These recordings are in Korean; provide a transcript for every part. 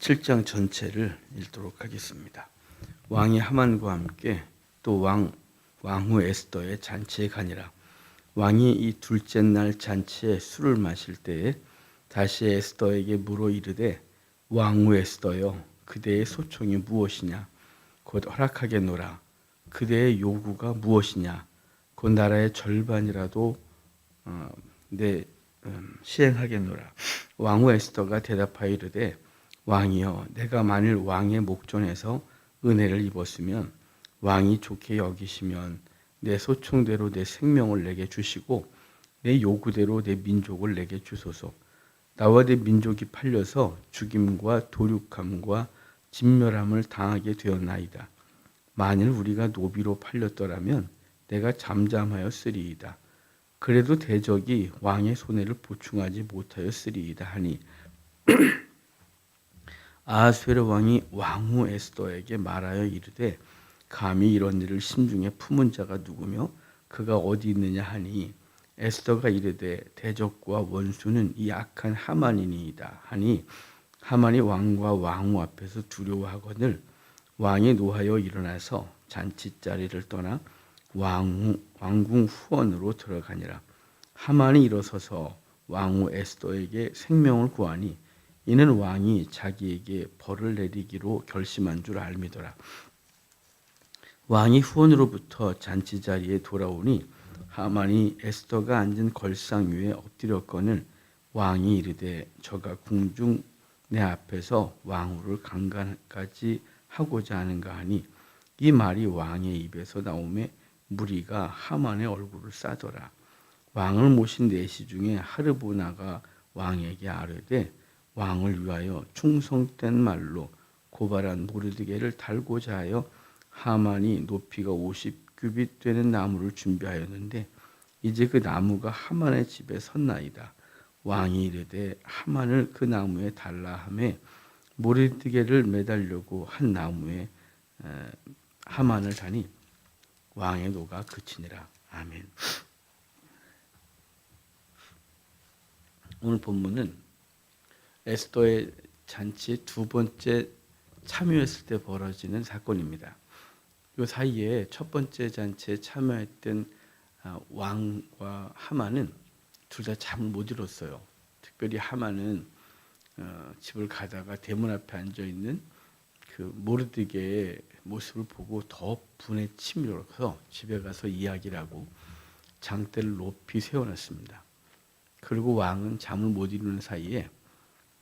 7장 전체를 읽도록 하겠습니다. 왕이 하만과 함께 또 왕 왕후 에스더의 잔치에 가니라. 왕이 이 둘째 날 잔치에 술을 마실 때에 다시 에스더에게 물어 이르되 왕후 에스더여 그대의 소총이 무엇이냐 곧 허락하겠노라 그대의 요구가 무엇이냐 곧 나라의 절반이라도 어, 내 음, 시행하겠노라 왕후 에스더가 대답하여 이르되 왕이여 내가 만일 왕의 목전에서 은혜를 입었으면 왕이 좋게 여기시면 내 소총대로 내 생명을 내게 주시고 내 요구대로 내 민족을 내게 주소서. 나와 내 민족이 팔려서 죽임과 도륙함과 진멸함을 당하게 되었나이다. 만일 우리가 노비로 팔렸더라면 내가 잠잠하였으리이다. 그래도 대적이 왕의 손해를 보충하지 못하였으리이다 하니 아하스웨르 왕이 왕후 에스더에게 말하여 이르되 감히 이런 일을 심중에 품은 자가 누구며 그가 어디 있느냐 하니? 에스더가 이르되 대적과 원수는 이 악한 하만이니이다 하니 하만이 왕과 왕후 앞에서 두려워하거늘 왕이 노하여 일어나서 잔치 자리를 떠나 왕후 왕궁 후원으로 들어가니라. 하만이 일어서서 왕후 에스더에게 생명을 구하니 이는 왕이 자기에게 벌을 내리기로 결심한 줄 알미더라. 왕이 후원으로부터 잔치 자리에 돌아오니 하만이 에스더가 앉은 걸상 위에 엎드렸거늘 왕이 이르되 저가 궁중 내 앞에서 왕후를 강간까지 하고자 하는가 하니 이 말이 왕의 입에서 나오매 무리가 하만의 얼굴을 싸더라. 왕을 모신 내시 중에 하르보나가 왕에게 아뢰되 왕을 위하여 충성된 말로 고발한 모르드게를 달고자 하여 하만이 높이가 50규빗 되는 나무를 준비하였는데 이제 그 나무가 하만의 집에 섰나이다. 왕이 이르되 하만을 그 나무에 달라 하매 모르드게를 매달려고 한 나무에 하만을 다니 왕의 노가 그치니라. 아멘. 오늘 본문은 에스더의 잔치 두 번째 참여했을 때 벌어지는 사건입니다. 이 사이에 첫 번째 잔치에 참여했던 아, 왕과 하만은 둘 다 잠을 못 이뤘어요. 특별히 하만은 어, 집을 가다가 대문 앞에 앉아 있는 그 모르드게의 모습을 보고 더 분에 치밀어서 집에 가서 이야기를 하고 장대를 높이 세워놨습니다. 그리고 왕은 잠을 못 이루는 사이에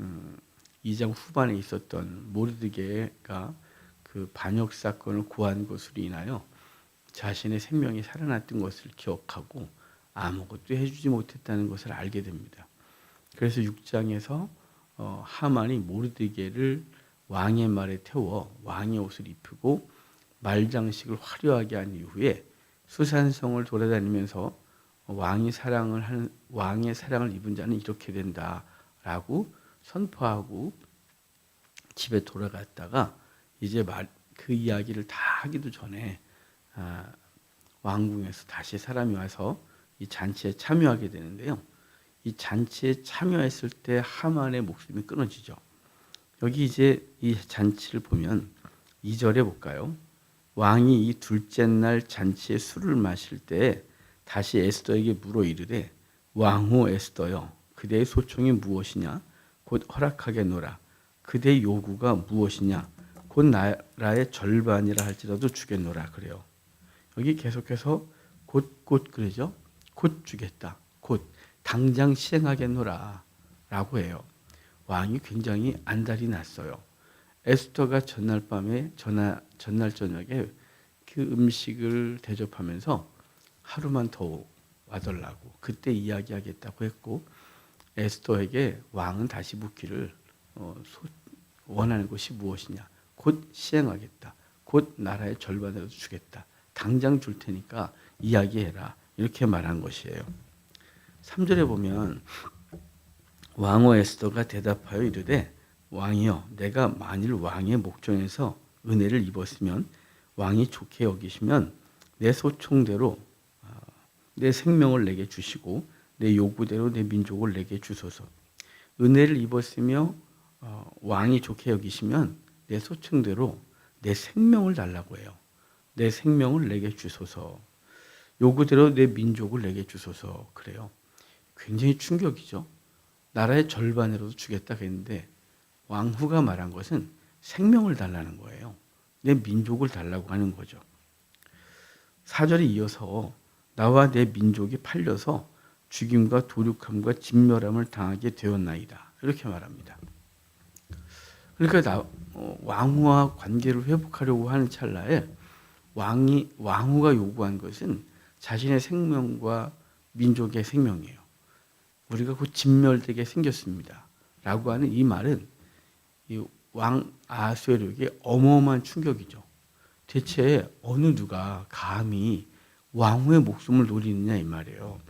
음, 2장 후반에 있었던 모르드게가 그 반역 사건을 고한 것으로 인하여 자신의 생명이 살아났던 것을 기억하고 아무것도 해주지 못했다는 것을 알게 됩니다. 그래서 6장에서 어, 하만이 모르드게를 왕의 말에 태워 왕의 옷을 입히고 말장식을 화려하게 한 이후에 수산성을 돌아다니면서 왕이 사랑을 하는 왕의 사랑을 입은 자는 이렇게 된다라고 선포하고 집에 돌아갔다가 이제 말, 그 이야기를 다 하기도 전에 아, 왕궁에서 다시 사람이 와서 이 잔치에 참여하게 되는데요. 이 잔치에 참여했을 때 하만의 목숨이 끊어지죠. 여기 이제 이 잔치를 보면 2절에 볼까요? 왕이 이 둘째 날 잔치에 술을 마실 때 다시 에스더에게 물어 이르되 왕후 에스더여 그대의 소총이 무엇이냐 곧 허락하겠노라 그대의 요구가 무엇이냐 곧 나라의 절반이라 할지라도 주겠노라 그래요. 여기 계속해서 곧곧 그러죠. 곧 주겠다. 곧 당장 시행하겠노라 라고 해요. 왕이 굉장히 안달이 났어요. 에스터가 전날 밤에 전날, 전날 저녁에 그 음식을 대접하면서 하루만 더 와달라고 그때 이야기하겠다고 했고 에스더에게 왕은 다시 묻기를 어, 원하는 것이 무엇이냐? 곧 시행하겠다. 곧 나라의 절반을 주겠다. 당장 줄 테니까 이야기해라. 이렇게 말한 것이에요. 3절에 보면 왕후 에스더가 대답하여 이르되 왕이여 내가 만일 왕의 목전에서 은혜를 입었으면 왕이 좋게 여기시면 내 소총대로 내 생명을 내게 주시고 내 요구대로 내 민족을 내게 주소서. 은혜를 입었으며 어, 왕이 좋게 여기시면 내 소청대로 내 생명을 달라고 해요. 내 생명을 내게 주소서. 요구대로 내 민족을 내게 주소서. 그래요. 굉장히 충격이죠. 나라의 절반이라도 주겠다 했는데 왕후가 말한 것은 생명을 달라는 거예요. 내 민족을 달라고 하는 거죠. 사절에 이어서 나와 내 민족이 팔려서 죽임과 도륙함과 진멸함을 당하게 되었나이다. 이렇게 말합니다. 그러니까 나, 어, 왕후와 관계를 회복하려고 하는 찰나에 왕이 왕후가 요구한 것은 자신의 생명과 민족의 생명이에요. 우리가 곧 진멸되게 생겼습니다. 라고 하는 이 말은 이 왕 아수에르에게 어마어마한 충격이죠. 대체 어느 누가 감히 왕후의 목숨을 노리느냐 이 말이에요.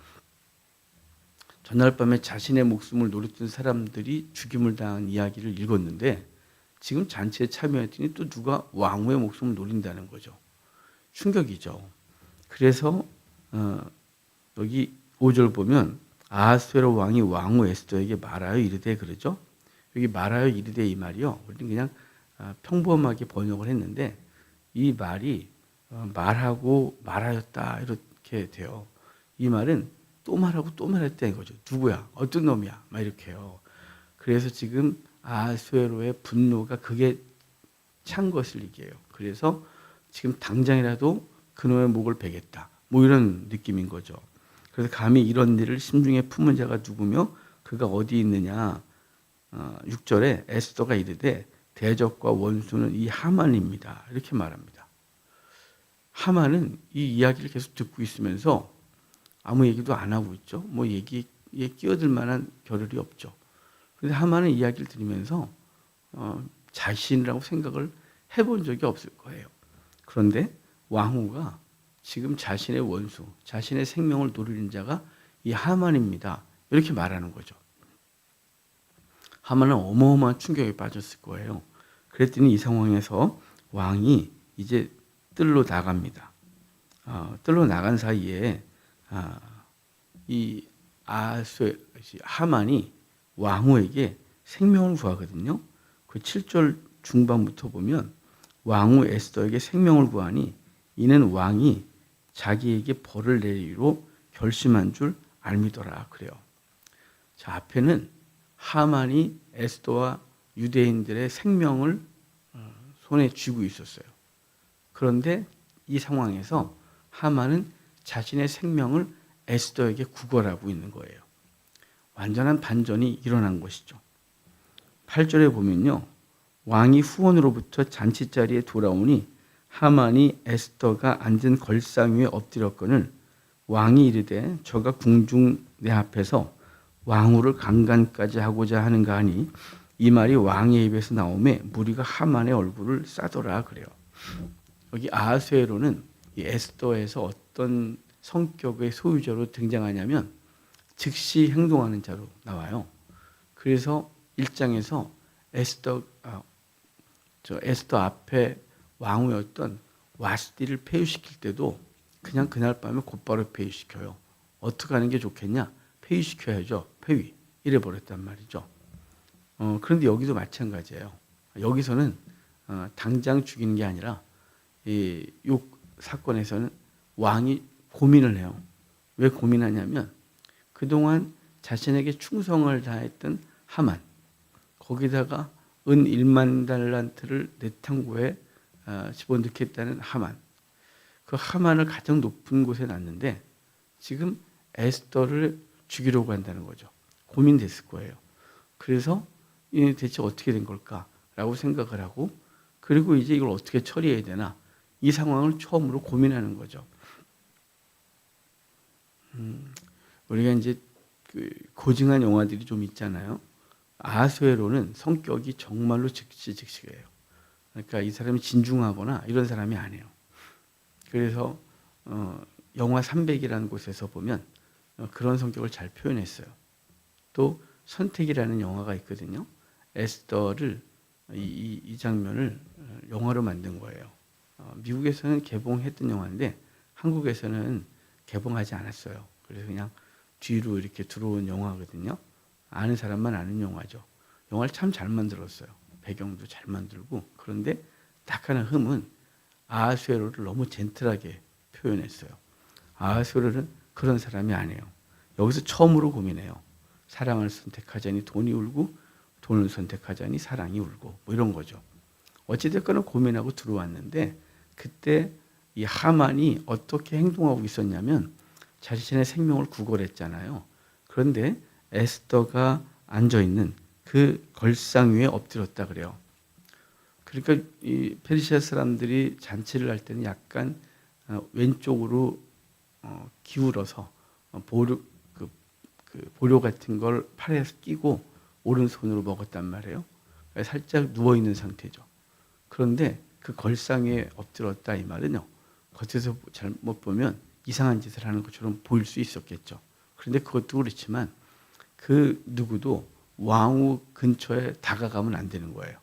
전날 밤에 자신의 목숨을 노렸던 사람들이 죽임을 당한 이야기를 읽었는데 지금 잔치에 참여했더니 또 누가 왕후의 목숨을 노린다는 거죠. 충격이죠. 그래서 어, 여기 5절 보면 아하스웨로 왕이 왕후 에스더에게 말하여 이르되 그러죠. 여기 말하여 이르되 이 말이요. 우리는 그냥 아, 평범하게 번역을 했는데 이 말이 어, 말하고 말하였다 이렇게 돼요. 이 말은 또 말하고 또 말했다 이거죠. 누구야? 어떤 놈이야? 막 이렇게요. 그래서 지금 아수에로의 분노가 그게 찬 것을 얘기해요. 그래서 지금 당장이라도 그놈의 목을 베겠다. 뭐 이런 느낌인 거죠. 그래서 감히 이런 일을 심중에 품은 자가 누구며 그가 어디 있느냐. 어, 6절에 에스더가 이르되 대적과 원수는 이 하만입니다. 이렇게 말합니다. 하만은 이 이야기를 계속 듣고 있으면서 아무 얘기도 안 하고 있죠. 뭐 얘기에 끼어들 만한 겨를이 없죠. 근데 하만은 이야기를 들으면서 어, 자신이라고 생각을 해본 적이 없을 거예요. 그런데 왕후가 지금 자신의 원수, 자신의 생명을 노리는 자가 이 하만입니다. 이렇게 말하는 거죠. 하만은 어마어마한 충격에 빠졌을 거예요. 그랬더니 이 상황에서 왕이 이제 뜰로 나갑니다. 어, 뜰로 나간 사이에 아, 이 아수 하만이 왕후에게 생명을 구하거든요. 그 7절 중반부터 보면 왕후 에스더에게 생명을 구하니 이는 왕이 자기에게 벌을 내리로 결심한 줄 알미더라 그래요. 자 앞에는 하만이 에스더와 유대인들의 생명을 어, 손에 쥐고 있었어요. 그런데 이 상황에서 하만은 자신의 생명을 에스더에게 구걸하고 있는 거예요. 완전한 반전이 일어난 것이죠. 8절에 보면요. 왕이 후원으로부터 잔치 자리에 돌아오니 하만이 에스더가 앉은 걸상 위에 엎드렸거늘 왕이 이르되 저가 궁중 내 앞에서 왕후를 강간까지 하고자 하는가 하니 이 말이 왕의 입에서 나오매 무리가 하만의 얼굴을 싸더라 그래요. 여기 아하수에로는 에스더에서 어떤 성격의 소유자로 등장하냐면 즉시 행동하는 자로 나와요. 그래서 1장에서 에스더 아, 저 에스더 앞에 왕후였던 와스디를 폐위시킬 때도 그냥 그날 밤에 곧바로 폐위시켜요. 어떻게 하는 게 좋겠냐? 폐위시켜야죠. 폐위. 이래 버렸단 말이죠. 어, 그런데 여기도 마찬가지예요. 여기서는 어, 당장 죽이는 게 아니라 이, 이 사건에서는 왕이 고민을 해요. 왜 고민하냐면 그동안 자신에게 충성을 다했던 하만 거기다가 은 1만 달란트를 내탕고에 어, 집어넣겠다는 하만 그 하만을 가장 높은 곳에 놨는데 지금 에스더를 죽이려고 한다는 거죠. 고민됐을 거예요. 그래서 이 대체 어떻게 된 걸까라고 생각을 하고 그리고 이제 이걸 어떻게 처리해야 되나 이 상황을 처음으로 고민하는 거죠. 음, 우리가 이제 그 고증한 영화들이 좀 있잖아요. 아하수에로는 성격이 정말로 즉시 즉시해요. 그러니까 이 사람이 진중하거나 이런 사람이 아니에요. 그래서 어, 영화 300이라는 곳에서 보면 어, 그런 성격을 잘 표현했어요. 또 선택이라는 영화가 있거든요. 에스더를 이, 이, 이 장면을 어, 영화로 만든 거예요. 어, 미국에서는 개봉했던 영화인데 한국에서는 개봉하지 않았어요. 그래서 그냥 뒤로 이렇게 들어온 영화거든요. 아는 사람만 아는 영화죠. 영화를 참 잘 만들었어요. 배경도 잘 만들고 그런데 딱 하나 흠은 아하수에로를 너무 젠틀하게 표현했어요. 아하수에로는 그런 사람이 아니에요. 여기서 처음으로 고민해요. 사랑을 선택하자니 돈이 울고 돈을 선택하자니 사랑이 울고 뭐 이런 거죠. 어찌됐거나 고민하고 들어왔는데 그때 이 하만이 어떻게 행동하고 있었냐면 자신의 생명을 구걸했잖아요. 그런데 에스더가 앉아 있는 그 걸상 위에 엎드렸다 그래요. 그러니까 이 페르시아 사람들이 잔치를 할 때는 약간 어, 왼쪽으로 어, 기울어서 어, 보류 그, 그 보료 같은 걸 팔에 끼고 오른손으로 먹었단 말이에요. 그러니까 살짝 누워 있는 상태죠. 그런데 그 걸상에 엎드렸다 이 말은요. 겉에서 잘못 보면 이상한 짓을 하는 것처럼 보일 수 있었겠죠. 그런데 그것도 그렇지만 그 누구도 왕후 근처에 다가가면 안 되는 거예요.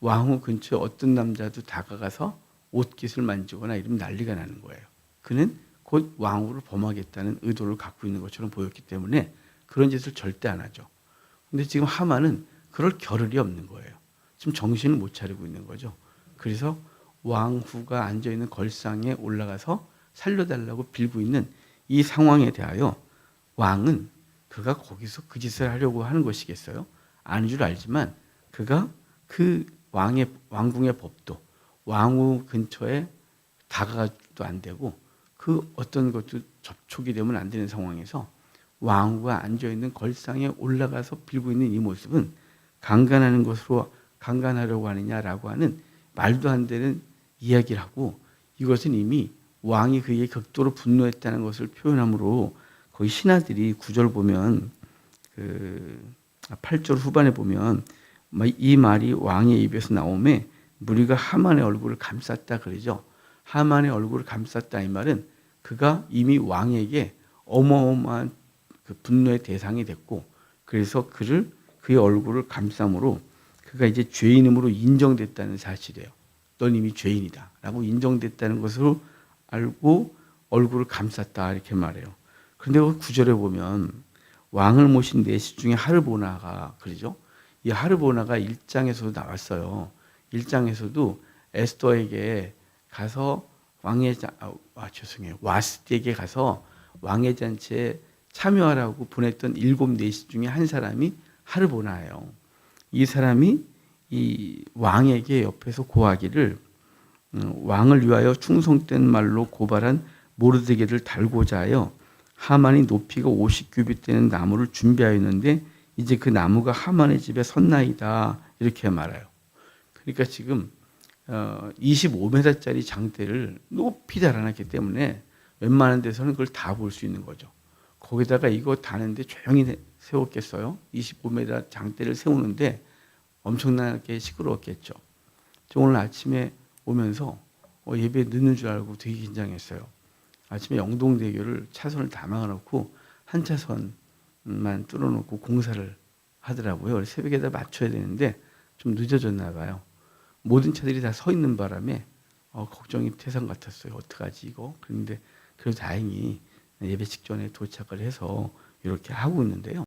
왕후 근처에 어떤 남자도 다가가서 옷깃을 만지거나 이러면 난리가 나는 거예요. 그는 곧 왕후를 범하겠다는 의도를 갖고 있는 것처럼 보였기 때문에 그런 짓을 절대 안 하죠. 근데 지금 하만은 그럴 겨를이 없는 거예요. 지금 정신을 못 차리고 있는 거죠. 그래서 왕후가 앉아 있는 걸상에 올라가서 살려달라고 빌고 있는 이 상황에 대하여 왕은 그가 거기서 그 짓을 하려고 하는 것이겠어요? 아닌 줄 알지만 그가 그 왕의 왕궁의 법도 왕후 근처에 다가가도 안 되고 그 어떤 것도 접촉이 되면 안 되는 상황에서 왕후가 앉아 있는 걸상에 올라가서 빌고 있는 이 모습은 강간하는 것으로 강간하려고 하느냐라고 하는 말도 안 되는 이야기를 하고 이것은 이미 왕이 그에게 극도로 분노했다는 것을 표현하므로 거기 신하들이 구절 보면 그 8절 후반에 보면 이 말이 왕의 입에서 나오매 무리가 하만의 얼굴을 감쌌다 그러죠. 하만의 얼굴을 감쌌다 이 말은 그가 이미 왕에게 어마어마한 그 분노의 대상이 됐고 그래서 그를 그의 얼굴을 감싸므로 그가 이제 죄인임으로 인정됐다는 사실이에요. 넌 이미 죄인이다 라고 인정됐다는 것으로 알고 얼굴을 감쌌다 이렇게 말해요. 그런데 그 구절에 보면 왕을 모신 내시 중에 하르보나가 그러죠. 이 하르보나가 1장에서도 나왔어요. 1장에서도 에스더에게 가서 왕의 자, 아, 아 죄송해요. 와스디에게 가서 왕의 잔치에 참여하라고 보냈던 일곱 내시 중에 한 사람이 하르보나예요. 이 사람이 이 왕에게 옆에서 고하기를 음, 왕을 위하여 충성된 말로 고발한 모르드게를 달고자 하여 하만이 높이가 50규빗 되는 나무를 준비하였는데 이제 그 나무가 하만의 집에 섰나이다 이렇게 말해요. 그러니까 지금 25m짜리 장대를 높이 달아놨기 때문에 웬만한 데서는 그걸 다 볼 수 있는 거죠. 거기다가 이거 다는데 조용히 세웠겠어요? 25m 장대를 세우는데 엄청나게 시끄러웠겠죠. 오늘 아침에 오면서 어, 예배 늦는 줄 알고 되게 긴장했어요. 아침에 영동대교를 차선을 다 막아놓고 한 차선만 뚫어놓고 공사를 하더라고요. 새벽에다 맞춰야 되는데 좀 늦어졌나 봐요. 모든 차들이 다 서 있는 바람에 어, 걱정이 태산 같았어요. 어떡하지 이거? 그런데 그래도 다행히 예배 직전에 도착을 해서 이렇게 하고 있는데요.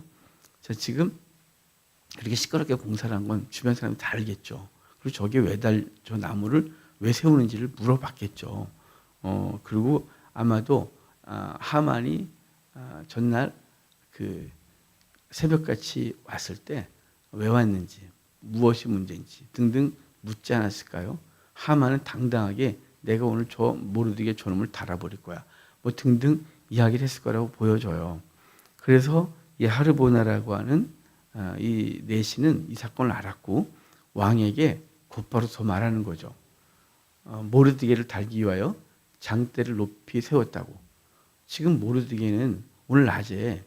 자, 지금 그렇게 시끄럽게 공사를 한 건 주변 사람이 다 알겠죠. 그리고 저게 왜 달, 저 나무를 왜 세우는지를 물어봤겠죠. 어, 그리고 아마도 아, 하만이 아, 전날 그 새벽같이 왔을 때 왜 왔는지, 무엇이 문제인지 등등 묻지 않았을까요? 하만은 당당하게 내가 오늘 저 모르드게 저놈을 달아버릴 거야. 뭐 등등 이야기를 했을 거라고 보여져요. 그래서 이 하르보나라고 하는 아, 이 내시는 이 사건을 알았고 왕에게 곧바로 더 말하는 거죠. 어, 모르드게를 달기 위하여 장대를 높이 세웠다고. 지금 모르드게는 오늘 낮에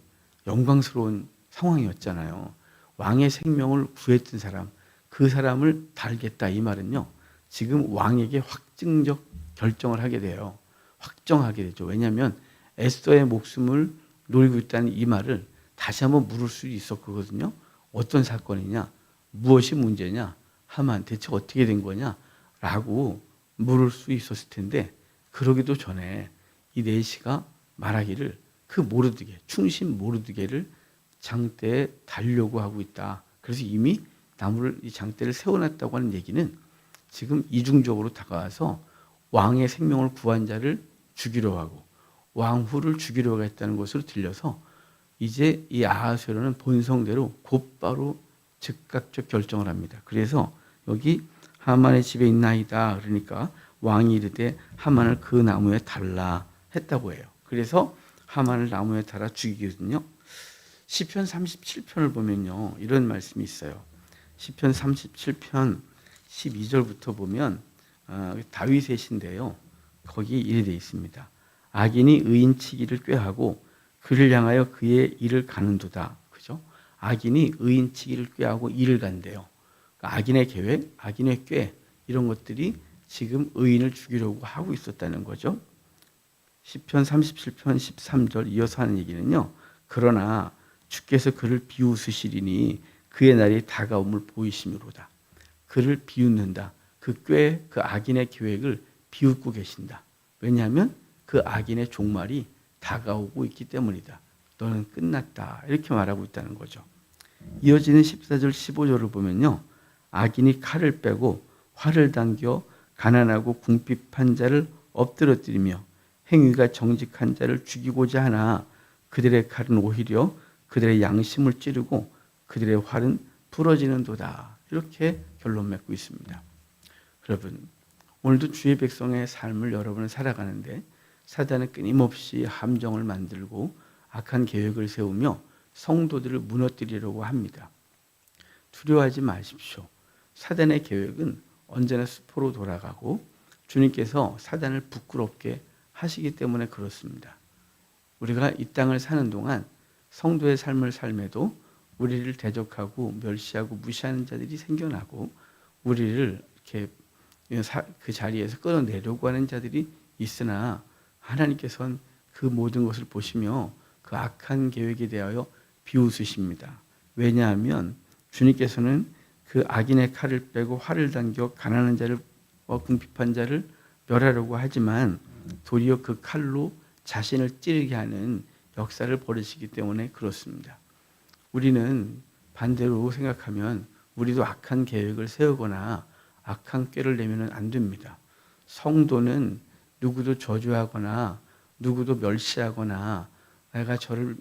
영광스러운 상황이었잖아요. 왕의 생명을 구했던 사람, 그 사람을 달겠다 이 말은요. 지금 왕에게 확증적 결정을 하게 돼요. 확정하게 되죠. 왜냐하면 에스더의 목숨을 노리고 있다는 이 말을 다시 한번 물을 수 있었거든요. 어떤 사건이냐, 무엇이 문제냐, 하만 대체 어떻게 된 거냐 라고 물을 수 있었을 텐데 그러기도 전에 이 네시가 말하기를 그 모르드게 충신 모르드게를 장대에 달려고 하고 있다. 그래서 이미 나무를 이 장대를 세워놨다고 하는 얘기는 지금 이중적으로 다가와서 왕의 생명을 구한 자를 죽이려 하고 왕후를 죽이려 하겠다는 것으로 들려서 이제 이 아하수에로는 본성대로 곧바로 즉각적 결정을 합니다. 그래서 여기 하만의 집에 있나이다 그러니까 왕이 이르되 하만을 그 나무에 달라 했다고 해요. 그래서 하만을 나무에 달아 죽이거든요. 시편 37편을 보면요. 이런 말씀이 있어요. 시편 37편 12절부터 보면 어, 다윗의 시인데요. 거기 이래 돼 있습니다. 악인이 의인치기를 꾀하고 그를 향하여 그의 일을 가는도다. 그죠? 악인이 의인치기를 꾀하고 일을 간대요. 그러니까 악인의 계획, 악인의 꾀 이런 것들이 지금 의인을 죽이려고 하고 있었다는 거죠. 시편 37편 13절 이어서 하는 얘기는요. 그러나 주께서 그를 비웃으시리니 그의 날이 다가옴을 보이심으로다. 그를 비웃는다. 그 꾀, 그 악인의 계획을 비웃고 계신다. 왜냐하면 그 악인의 종말이 다가오고 있기 때문이다. 너는 끝났다. 이렇게 말하고 있다는 거죠. 이어지는 14절 15절을 보면요. 악인이 칼을 빼고 활을 당겨 가난하고 궁핍한 자를 엎드러뜨리며 행위가 정직한 자를 죽이고자 하나 그들의 칼은 오히려 그들의 양심을 찌르고 그들의 활은 부러지는도다. 이렇게 결론 맺고 있습니다. 여러분, 오늘도 주의 백성의 삶을 여러분은 살아가는데 사단은 끊임없이 함정을 만들고 악한 계획을 세우며 성도들을 무너뜨리려고 합니다. 두려워하지 마십시오. 사단의 계획은 언제나 수포로 돌아가고 주님께서 사단을 부끄럽게 하시기 때문에 그렇습니다. 우리가 이 땅을 사는 동안 성도의 삶을 삶에도 우리를 대적하고 멸시하고 무시하는 자들이 생겨나고 우리를 이렇게 그 자리에서 끌어내려고 하는 자들이 있으나 하나님께서는 그 모든 것을 보시며 그 악한 계획에 대하여 비웃으십니다. 왜냐하면 주님께서는 그 악인의 칼을 빼고 활을 당겨 가난한 자를 어, 궁핍한 자를 멸하려고 하지만 도리어 그 칼로 자신을 찌르게 하는 역사를 벌이시기 때문에 그렇습니다. 우리는 반대로 생각하면 우리도 악한 계획을 세우거나 악한 꾀를 내면 안 됩니다. 성도는 누구도 저주하거나 누구도 멸시하거나 내가 저를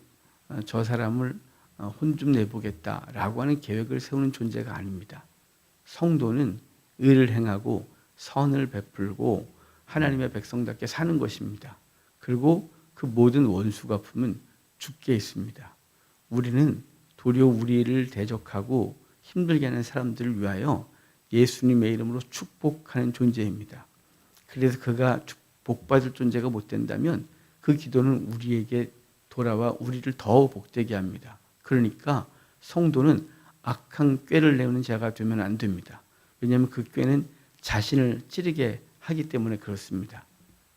저 사람을 혼 좀 내보겠다라고 하는 계획을 세우는 존재가 아닙니다. 성도는 의를 행하고 선을 베풀고 하나님의 백성답게 사는 것입니다. 그리고 그 모든 원수 갚음은 죽게 있습니다. 우리는 도리어 우리를 대적하고 힘들게 하는 사람들을 위하여 예수님의 이름으로 축복하는 존재입니다. 그래서 그가 복 받을 존재가 못 된다면 그 기도는 우리에게 돌아와 우리를 더 복되게 합니다. 그러니까 성도는 악한 꾀를 내는 자가 되면 안 됩니다. 왜냐하면 그 꾀는 자신을 찌르게 하기 때문에 그렇습니다.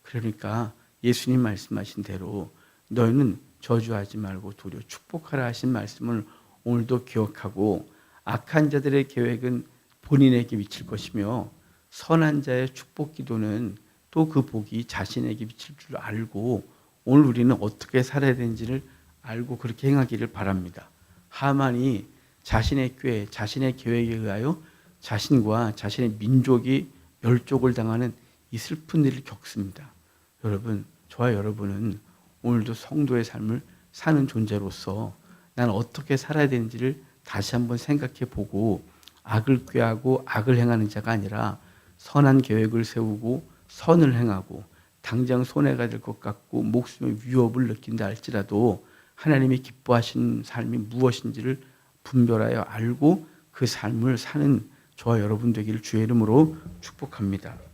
그러니까 예수님 말씀하신 대로 너희는 저주하지 말고 도리어 축복하라 하신 말씀을 오늘도 기억하고 악한 자들의 계획은 본인에게 미칠 것이며 선한 자의 축복 기도는 또 그 복이 자신에게 미칠 줄 알고 오늘 우리는 어떻게 살아야 되는지를 알고 그렇게 행하기를 바랍니다. 하만이 자신의 꾀, 자신의 계획에 의하여 자신과 자신의 민족이 멸족을 당하는 이 슬픈 일을 겪습니다. 여러분, 저와 여러분은 오늘도 성도의 삶을 사는 존재로서 난 어떻게 살아야 되는지를 다시 한번 생각해 보고 악을 꾀하고 악을 행하는 자가 아니라 선한 계획을 세우고 선을 행하고 당장 손해가 될 것 같고 목숨의 위협을 느낀다 할지라도 하나님이 기뻐하신 삶이 무엇인지를 분별하여 알고 그 삶을 사는 저와 여러분 되기를 주의 이름으로 축복합니다.